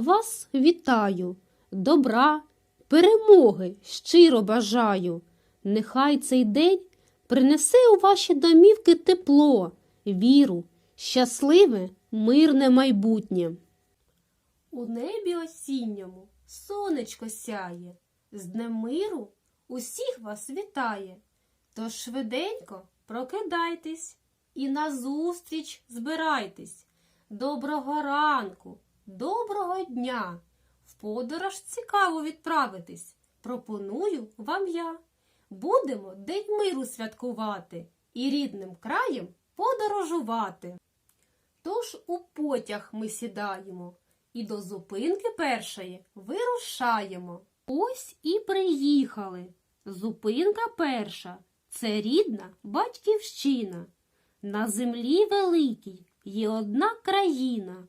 вас вітаю, добра, перемоги щиро бажаю. Нехай цей день принесе у ваші домівки тепло, віру, щасливе, мирне майбутнє. У небі осінньому сонечко сяє, з Днем миру усіх вас вітає. Тож швиденько прокидайтесь і назустріч збирайтесь. Доброго ранку, доброго дня. В подорож цікаво відправитись. Пропоную вам я. Будемо День миру святкувати і рідним краєм подорожувати. Тож у потяг ми сідаємо і до зупинки першої вирушаємо. Ось і приїхали. Зупинка перша це рідна батьківщина. На землі великій є одна країна,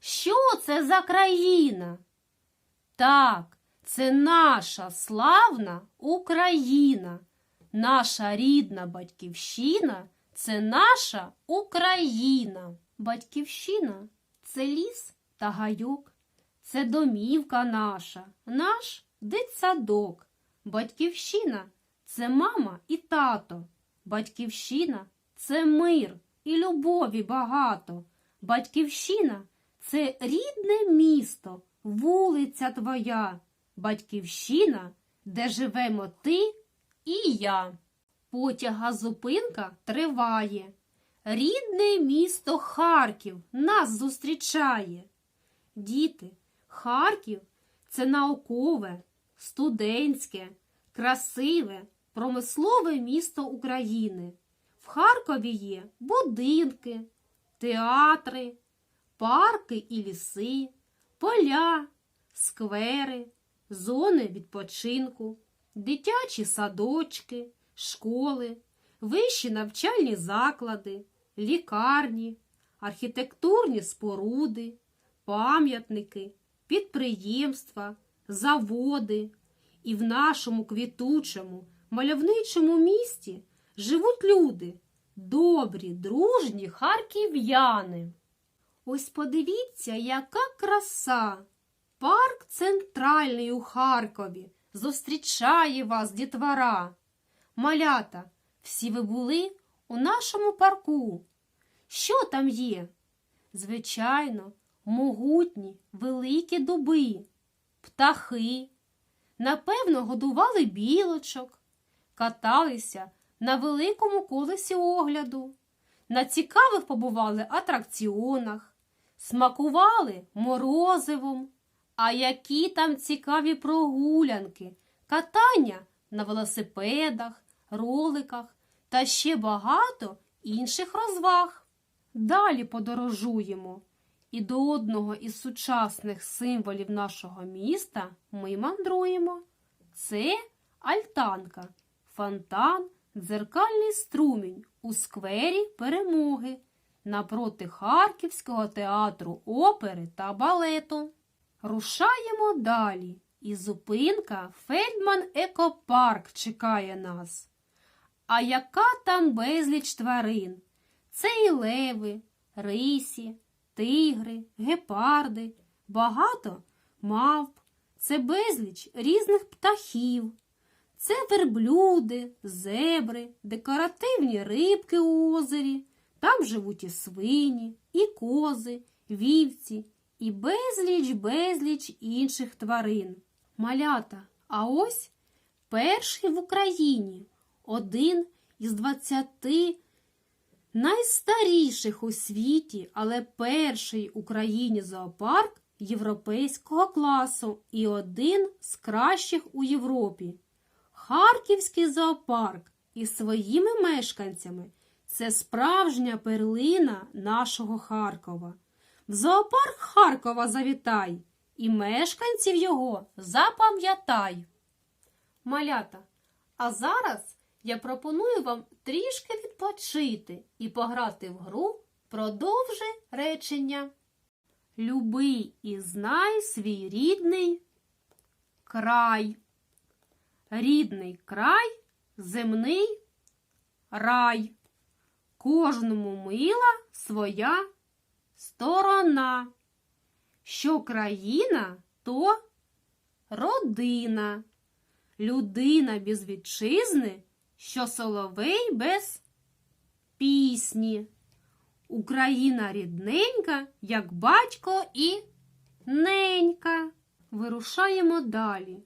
що це за країна? Так, це наша славна Україна, наша рідна батьківщина це наша Україна. Батьківщина це ліс та гайок, це домівка наша, наш дитсадок. Батьківщина це мама і тато. Батьківщина це мир і любові багато. Батьківщина це рідне місто, вулиця твоя. Батьківщина, де живемо ти і я. Потяга зупинка триває. Рідне місто Харків нас зустрічає. Діти, Харків це наукове, студентське, красиве, промислове місто України. В Харкові є будинки, театри, парки і ліси, поля, сквери, зони відпочинку, дитячі садочки, школи, вищі навчальні заклади, лікарні, архітектурні споруди, пам'ятники, підприємства, заводи. І в нашому квітучому, мальовничому місті живуть люди, добрі, дружні харків'яни. Ось подивіться, яка краса! Парк центральний у Харкові зустрічає вас, дітвора. Малята, всі ви були у нашому парку. Що там є? Звичайно, могутні, великі дуби, птахи. Напевно, годували білочок, каталися на великому колесі огляду, на цікавих побували атракціонах, смакували морозивом. А які там цікаві прогулянки, катання на велосипедах, роликах та ще багато інших розваг. Далі подорожуємо. І до одного із сучасних символів нашого міста ми мандруємо. Це альтанка, фонтан, дзеркальний струмінь у сквері перемоги напроти Харківського театру опери та балету. Рушаємо далі, і зупинка Фельдман Екопарк чекає нас. А яка там безліч тварин? Це і леви, рисі, тигри, гепарди, багато мавп, це безліч різних птахів. Це верблюди, зебри, декоративні рибки у озері. Там живуть і свині, і кози, вівці, і безліч, безліч інших тварин. Малята, а ось перший в Україні, один із двадцяти найстаріших у світі, але перший в Україні зоопарк європейського класу і один з кращих у Європі. Харківський зоопарк із своїми мешканцями це справжня перлина нашого Харкова. В зоопарк Харкова завітай і мешканців його запам'ятай. Малята, а зараз я пропоную вам трішки відпочити і пограти в гру «Продовжи речення. Люби і знай свій рідний край. Рідний край, земний рай. Кожному мила своя сторона. Що країна, то родина. Людина без вітчизни, що соловей без пісні. Україна рідненька, як батько і ненька. Вирушаємо далі.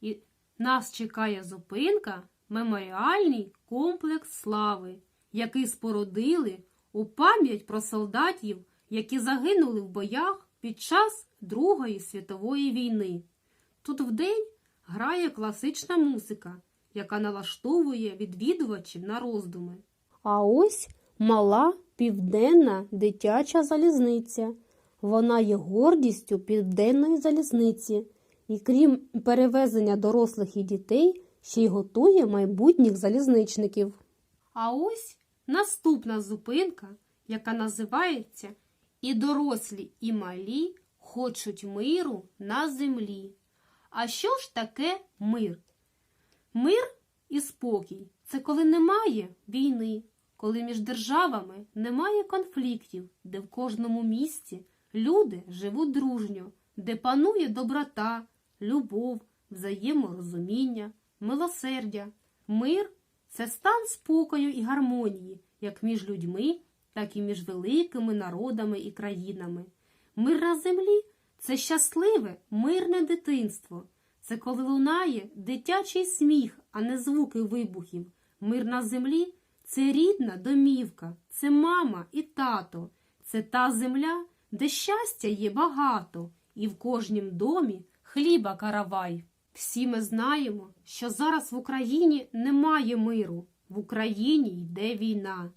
І нас чекає зупинка меморіальний комплекс слави, який спорудили у пам'ять про солдатів, які загинули в боях під час Другої світової війни. Тут вдень грає класична музика, яка налаштовує відвідувачів на роздуми. А ось мала південна дитяча залізниця. Вона є гордістю південної залізниці і крім перевезення дорослих і дітей, ще й готує майбутніх залізничників. А ось наступна зупинка, яка називається І дорослі, і малі хочуть миру на землі. А що ж таке мир? Мир і спокій це коли немає війни, коли між державами немає конфліктів, де в кожному місці люди живуть дружньо, де панує доброта, любов, взаєморозуміння, милосердя. Мир це стан спокою і гармонії, як між людьми, так і між великими народами і країнами. Мир на землі це щасливе, мирне дитинство. Це коли лунає дитячий сміх, а не звуки вибухів. Мир на землі це рідна домівка, це мама і тато, це та земля, де щастя є багато, і в кожнім домі хліба каравай. Всі ми знаємо, що зараз в Україні немає миру, в Україні йде війна.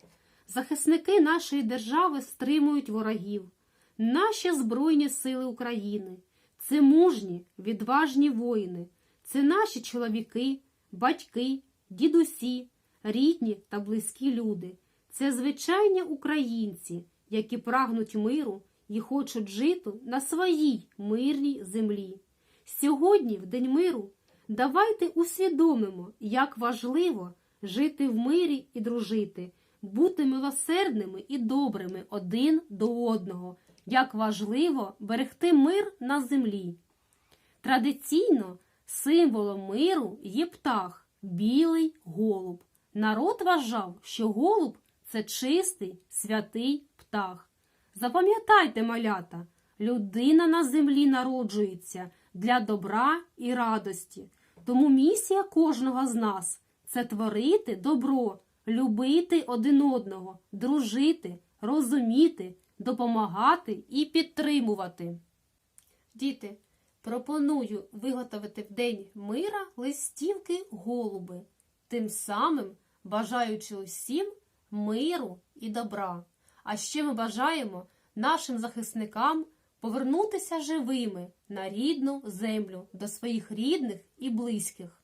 Захисники нашої держави стримують ворогів. Наші Збройні сили України це мужні, відважні воїни, це наші чоловіки, батьки, дідусі, рідні та близькі люди. Це звичайні українці, які прагнуть миру і хочуть жити на своїй мирній землі. Сьогодні, в День миру, давайте усвідомимо, як важливо жити в мирі і дружити, бути милосердними і добрими один до одного, як важливо берегти мир на землі. Традиційно символом миру є птах, білий голуб. Народ вважав, що голуб це чистий, святий птах. Запам'ятайте, малята, людина на землі народжується для добра і радості. Тому місія кожного з нас це творити добро, любити один одного, дружити, розуміти, допомагати і підтримувати. Діти, пропоную виготовити в День мира листівки голуби, тим самим бажаючи усім миру і добра. А ще ми бажаємо нашим захисникам повернутися живими на рідну землю до своїх рідних і близьких.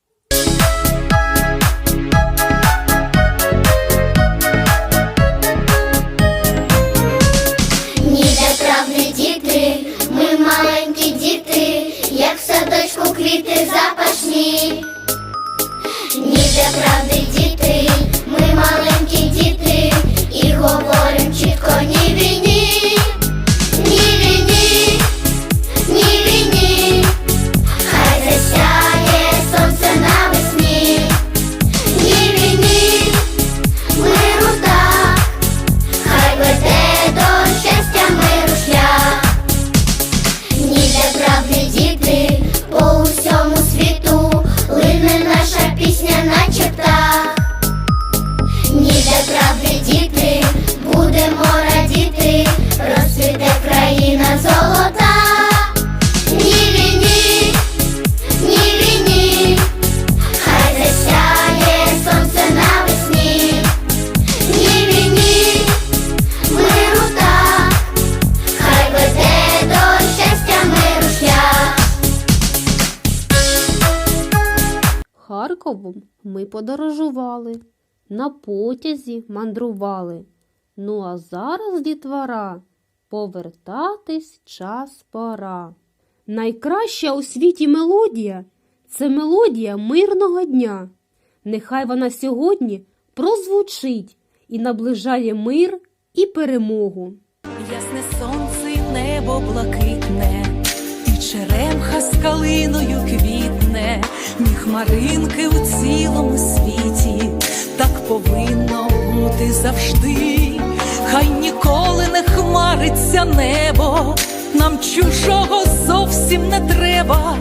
Харковом ми подорожували, на потязі мандрували. Ну а зараз, дітвора, повертатись час пора. Найкраща у світі мелодія це мелодія мирного дня. Нехай вона сьогодні прозвучить і наближає мир і перемогу. Ясне сонце і небо блакитне, і черемха з квітне, ні хмаринки у цілому світі, так повинно бути завжди. Хай ніколи не хмариться небо, нам чужого зовсім не треба,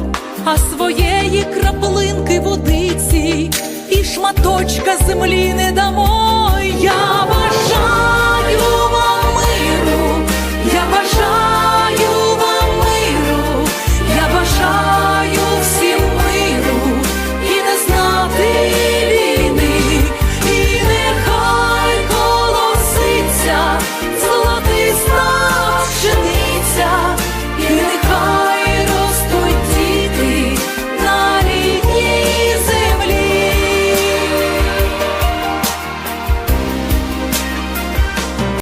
а своєї краплинки водиці і шматочка землі не дамо.